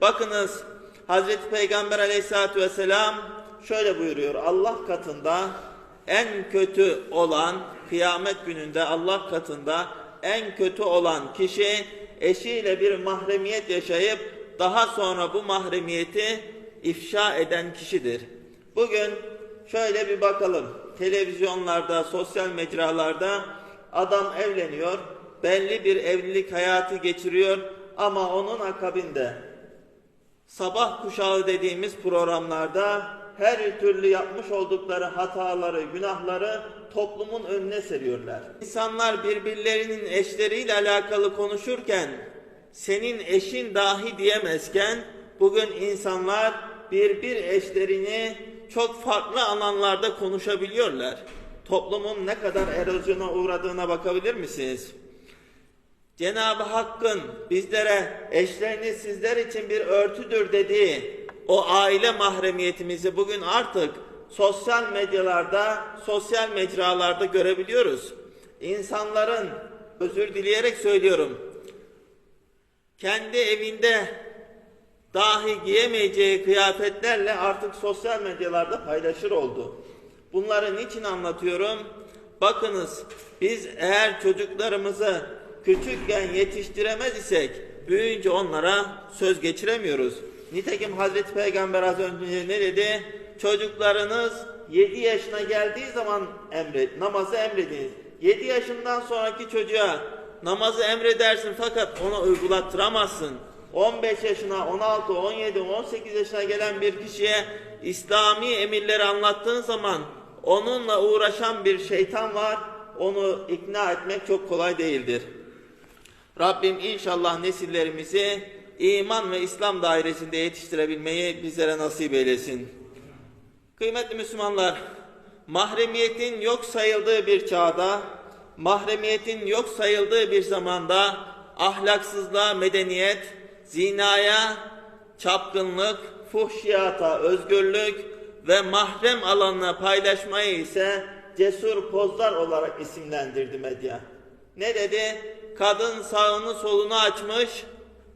Bakınız Hazreti Peygamber aleyhissalatü vesselam şöyle buyuruyor. Allah katında en kötü olan kıyamet gününde Allah katında en kötü olan kişi eşiyle bir mahremiyet yaşayıp daha sonra bu mahremiyeti ifşa eden kişidir. Bugün şöyle bir bakalım. Televizyonlarda, sosyal mecralarda adam evleniyor, belli bir evlilik hayatı geçiriyor ama onun akabinde sabah kuşağı dediğimiz programlarda her türlü yapmış oldukları hataları, günahları toplumun önüne seriyorlar. İnsanlar birbirlerinin eşleriyle alakalı konuşurken senin eşin dahi diyemezken bugün insanlar birbir eşlerini çok farklı alanlarda konuşabiliyorlar. Toplumun ne kadar erozyona uğradığına bakabilir misiniz? Cenab-ı Hakk'ın bizlere eşleriniz sizler için bir örtüdür dediği o aile mahremiyetimizi bugün artık sosyal medyalarda, sosyal mecralarda görebiliyoruz. İnsanların, özür dileyerek söylüyorum, kendi evinde dahi giyemeyeceği kıyafetlerle artık sosyal medyalarda paylaşır oldu. Bunları niçin anlatıyorum? Bakınız biz eğer çocuklarımızı küçükken yetiştiremez isek büyüyünce onlara söz geçiremiyoruz. Nitekim Hazreti Peygamber az önce ne dedi? Çocuklarınız 7 yaşına geldiği zaman emret, namazı emrediniz. 7 yaşından sonraki çocuğa namazı emredersin fakat ona uygulattıramazsın. 15 yaşına, 16, 17, 18 yaşına gelen bir kişiye İslami emirleri anlattığın zaman onunla uğraşan bir şeytan var. Onu ikna etmek çok kolay değildir. Rabbim inşallah nesillerimizi iman ve İslam dairesinde yetiştirebilmeyi bizlere nasip eylesin. Kıymetli Müslümanlar, mahremiyetin yok sayıldığı bir çağda, mahremiyetin yok sayıldığı bir zamanda ahlaksızlığa medeniyet, zinaya çapkınlık, fuhşiyata özgürlük ve mahrem alanına paylaşmayı ise cesur pozlar olarak isimlendirdi medya. Ne dedi? Kadın sağını solunu açmış,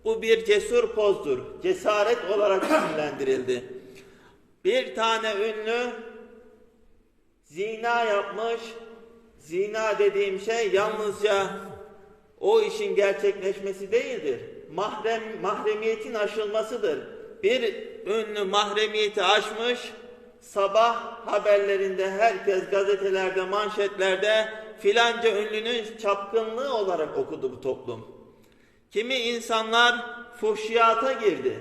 bu bir cesur pozdur. Cesaret olarak isimlendirildi. Bir tane ünlü zina yapmış. Zina dediğim şey yalnızca o işin gerçekleşmesi değildir. Mahrem, mahremiyetin aşılmasıdır. Bir ünlü mahremiyeti aşmış, sabah haberlerinde herkes gazetelerde, manşetlerde filanca ünlünün çapkınlığı olarak okudu bu toplum. Kimi insanlar fuhşiyata girdi.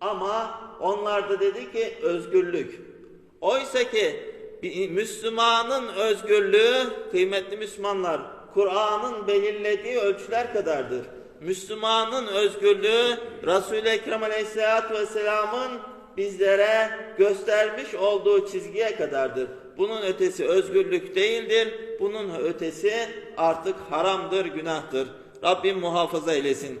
Ama onlar da dedi ki özgürlük. Oysa ki bir Müslümanın özgürlüğü kıymetli Müslümanlar Kur'an'ın belirlediği ölçüler kadardır. Müslümanın özgürlüğü Resul-i Ekrem Aleyhisselatü Vesselam'ın bizlere göstermiş olduğu çizgiye kadardır. Bunun ötesi özgürlük değildir. Bunun ötesi artık haramdır, günahtır. Rabbim muhafaza eylesin.